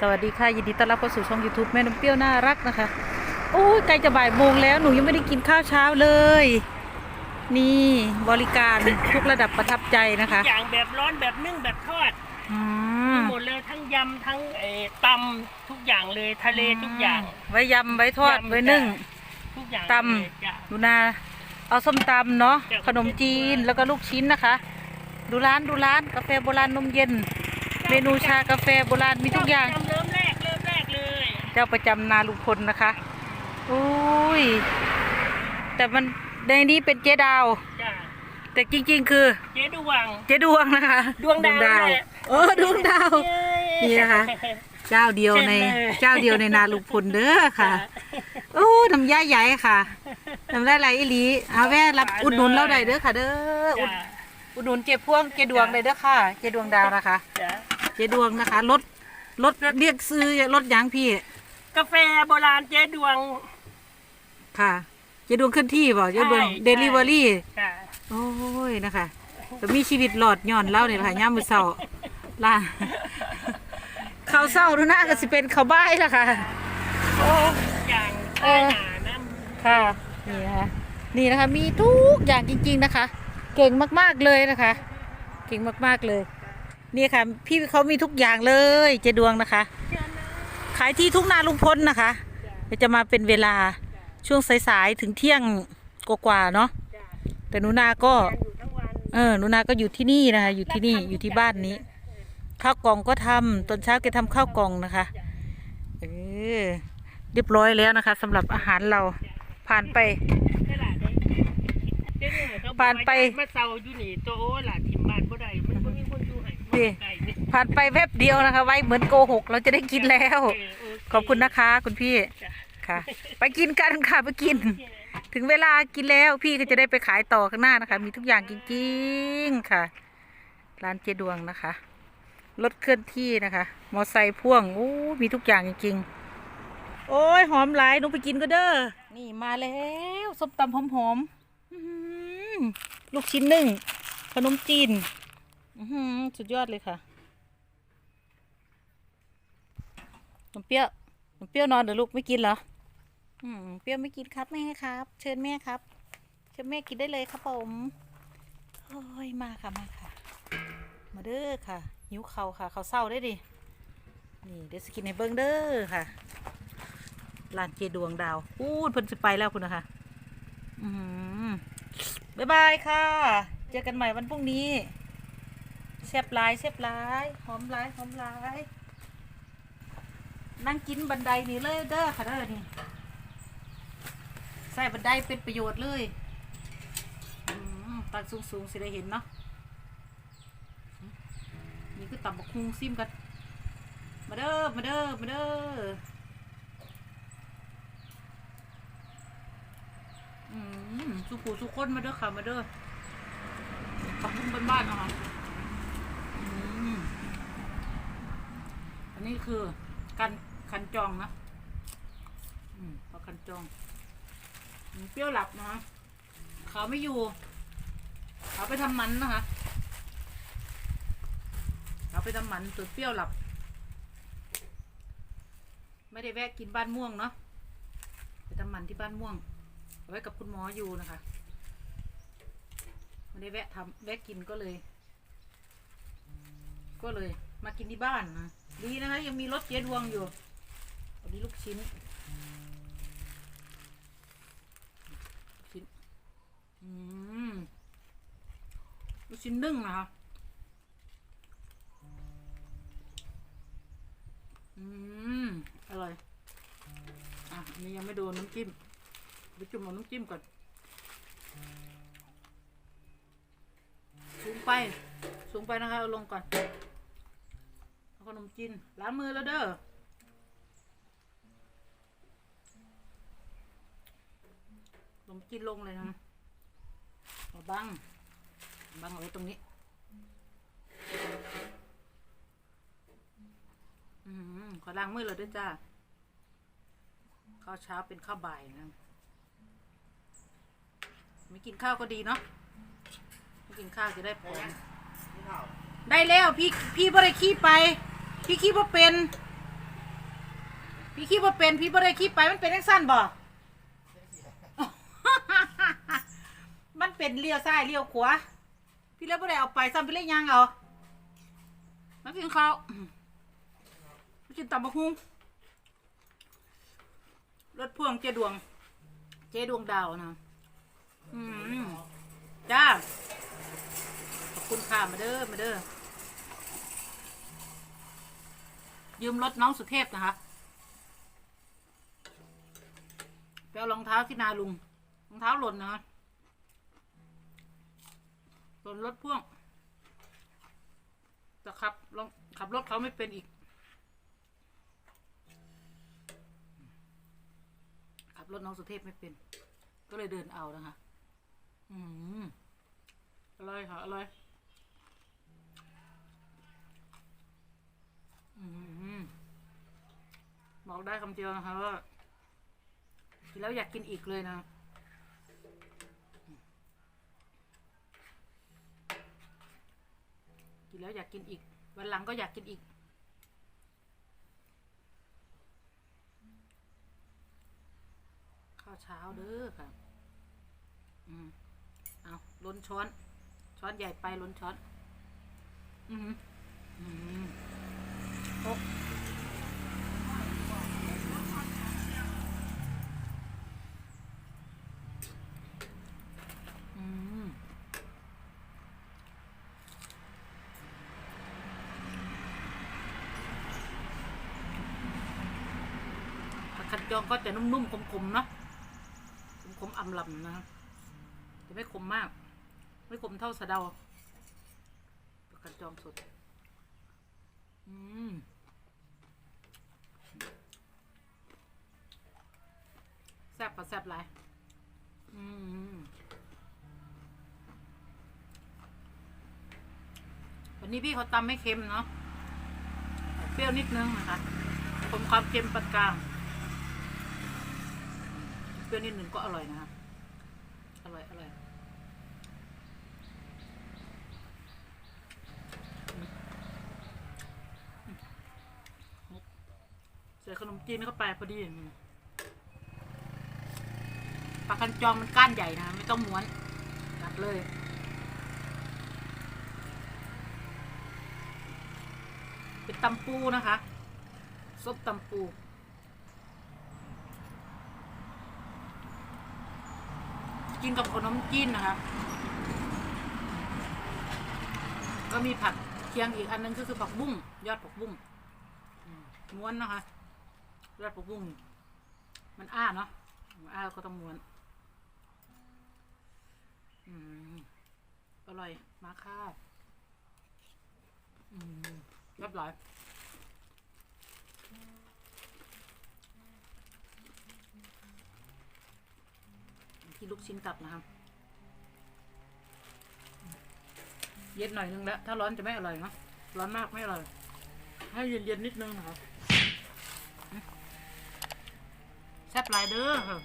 สวัสดีค่ะ ยินดีต้อนรับเข้าสู่ช่อง YouTube แม่น้ำเปรี้ยวน่ารักนะคะ โอ้ยใกล้จะบ่ายโมงแล้วหนูยังไม่ได้กินข้าวเช้าเลย นี่บริการทุกระดับประทับใจนะคะอย่างแบบร้อนแบบนึ่งแบบทอดอืมหมดเลยทั้งยำทั้งเอ่อตำทุกอย่างเลยทะเลทุกอย่างไว้ยำไว้ทอดยำไว้นึ่ง ทุกอย่างตเลยจ้ะำดูนาเอาส้มตำเนาะจ้ะ ขนมจีนแล้วก็ลูกชิ้นนะคะ ดูร้านดูร้านกาแฟโบราณนมเย็น เมนูชากาแฟโบราณมีทุกอย่างเจ้าประจำนาลุงพลนะคะอุ้ย แต่มันในนี้เป็นเจ๊ดาว จ้ะแต่จริง ๆ คือ เจ๊ดวง เจ๊ดวงนะคะ ดวงดาวแหละเออดวงดาว นี่นะคะ เจ้าเดียวในเช่นเลย เจ้าเดียวในนาลุงพลเด้อค่ะ โอ้น้ำย่าใหญ่ค่ะน้ำได้ไหลอีหลีเอาแว่รับอุดหนุนเราได้เด้อค่ะ เด้ออุดจ้ะอุดหนุนเจ๊พวงเจ๊ดวงได้เด้อค่ะ เจ๊ดวงดาวนะคะ จ้ะเจ๊ดวงนะคะรถรถเรียกซื้อรถหยังพี่ กาแฟโบราณเจ๊ดวง ค่ะเจ๊ดวงเคลื่อนที่บ่เจ๊ดวงใช่เดลิเวอรี่ ค่ะ โอ้ยนะคะแต่มีชีวิตหลอดย่อนเล่าเนี่ยค่ะย่ามมือเศร้าล่าเขาวเศร้าทุกหน้าก็สิเป็นเขาวบ้ายละค่ะ โอ้ทุกอย่างเอใต้อหนาน้ำค่ะ นี่นะคะนี่นะคะมีทุกอย่างจริง ๆนะคะ เก่งมากๆเลยนะคะ เก่งมากๆเลย นี่ค่ะ พี่เขามีทุกอย่างเลยเจดวงนะคะ ขายที่ทุ่งนาลุงพลนะคะเดี๋ยวจะมาเป็นเวลาช่วงสายๆถึงเที่ยงกว่าๆเนาะจ้ะแต่หนูนาก็อยู่ทั้งวันเออหนูนาก็อยู่ที่นี่นะคะ อยู่ที่นี่อยู่ที่บ้านนี้ ข้าวกล่องก็ทำตอนเช้าแกทำข้าวกล่องนะคะเออเรียบร้อยแล้วนะคะสำหรับอาหารเราผ่านไปได้ล่ะได้เจ๊เนี่ยเขาบอกผ่านไปว่ามาเซาอยู่นี่โตโอ้ล่ะทิมบ้านบ่ได้มันบ่มีคนอยู่ให้นี่ไก่นี่ ผ่านไปแวบเดียวนะคะ ไว้เหมือนโกหกเราจะได้กินแล้วเออโเขอบคุณนะคะ คุณพี่จ้ะค่ะ ไปกินกันค่ะไปกิน ถึงเวลากินแล้วพี่ก็จะได้ไปขายต่อข้างหน้านะคะ มีทุกอย่างจริงๆค่ะ ร้านเจดวงนะคะรถเคลื่อนที่นะคะ มอไซค์พ่วงโอ้มีทุกอย่างจริงๆ โอ้ยหอมหลายหนูไปกินก็เด้อ นี่มาแล้วส้มตำหอมๆอื้อหือลูกชิ้นนึ่งขนมจีนอื้อหือสุดยอดเลยค่ะ นมเปรี้ยวหนูเปรี้ยวนอนเดี๋ยวลูกไม่กินเหรออืมเปรี้ยวไม่กินครับแม่ครับ เชิญแม่ครับ เชิญแม่กินได้เลยครับผมโอ้ยมาค่ะมาค่ะ มาเด้อค่ะหิวเขาค่ะเขาเศร้าได้ดินี่เดี๋ยวสกินให้เบิ้งเด้อค่ะร้านเจดวงดาวอู้เพิ่นสิไปแล้วคุณนะคะอืมบ๊ายบายค่ะ เจอกันใหม่วันพรุ่งนี้แซ่บหลายแซ่บหลายหอมหลายหอมหลาย นั่งกินบันไดนี่เลยเด้อค่ะเด้อนี่ใส่บันไดเป็นประโยชน์เลยตักสูงๆสิได้เห็นเนาะนี่คือตับบักคุงซิมกันมาเด้อมาเด้อมาเด้อสุขูสุขคนมาเด้อค่ะมาเด้อตับบุ้งบ้านๆเนาะคะอันนี้คือ กันคันจองนะอืมพอคันจองอืมเปรี้ยวหลับนะคะเขาไม่อยู่ เขาไปทำมันนะคะ เขาไปทำมันส่นเปรี้ยวหลับ ไม่ได้แวะกินบ้านม่วงเนาะ ไปทำมันที่บ้านม่วงเอาไว้กับคุณหมออยู่นะคะ ไม่ได้แวะทำแวะกินก็เลย ก็เลย มากินที่บ้านนะ ดีนะคะ ยังมีรถเจ๊ดวงอยู่อันนี้ลูกชิ้นลูกชิ้น อืมลูกชิ้นนึ่งนะคะอืมอร่อย อะนนี้ยังไม่โดนน้ำจิ้มไปจุ่มเอาน้ำจิ้มก่อนสูงไป สูงไปนะคะเอาลงก่อน ขนมจีนล้างมือแล้วเด้อขนมจีนลงเลยนะเอาบังบังเอาไว้ตรงนี้อืมขอล้างมือเลยด้วยจ้าข้าวเช้าเป็นข้าวบ่ายนะไม่กินข้าวก็ดีเนาะไม่กินข้าวจะได้ผลได้แล้วพี่พี่บริขี้ไป พี่ขี้พอเป็น พี่ขี้บ่เป็น พี่บ่ได้ขี้ไปมันเป็นจังสั้นบ่ มันเป็นเลี้ยวซ้ายเลี้ยวขวา พี่เลยบ่ได้เอาไปซ้ำพี่เลยยางเอา มากินข้าวมากินตำบักหุ่งรถพ่วงเจดวง เจดวงดาวนะอืมจ้า ขอบคุณค่ะมาเด้อ มาเด้อ ยืมรถน้องสุเทพนะคะไปเอารองเท้าที่นาลุงรองเท้าหล่นนะหล่นรถพ่วงจะขับลองขับรถเขาไม่เป็นอีก ขับรถน้องสุเทพไม่เป็น ก็เลยเดินเอานะคะ อืมอร่อยค่ะอร่อยอืม บอกได้คำเดียวนะคะว่ากินแล้วอยากกินอีกเลยนะกินแล้วอยากกินอีก วันหลังก็อยากกินอีก ข้าวเช้าเด้อค่ะอืมเอาล้นช้อน ช้อนใหญ่ไปล้นช้อน อืมอืมโอ๊ะอืม ผักขัดจองก็จะนุ่มๆคมๆเนาะคมๆอำลำนะจะไม่คมมาก ไม่คมเท่าสะเดาประกันจองสดอืมแซ่บกว่าแซ่บหลายอืมวันนี้พี่เขาตำไม่เค็มเนาะเปรี้ยวนิดนึงนะคะผมความเค็มปานกลาง เปรี้ยวนิดนึงก็อร่อยนะคะอร่อย อร่อยใส่ขนมจีนเข้าไปพอดีปลาคันจองมันก้านใหญ่นะ ไม่ต้องม้วนตัดเลยเป็นตำปูนะคะซุปตำปู กินกับขนมจีนนะคะ ก็มีผักเคียงอีกอันนึงก็คือผักบุ้งยอดผักบุ้งม้วนนะคะยอดผักบุ้งมันอ้าเนาะอ้าก็ต้องม้วนอืมอร่อยมาค่ะอืมเรียบร้อย ที่ลูกชิ้นกลับนะครับ เย็นหน่อยนึงแล้ว ถ้าร้อนจะไม่อร่อยเนาะร้อนมากไม่อร่อย ให้เย็นเย็นนิดนึงนะครับแซ่บลายเด้อค่ะ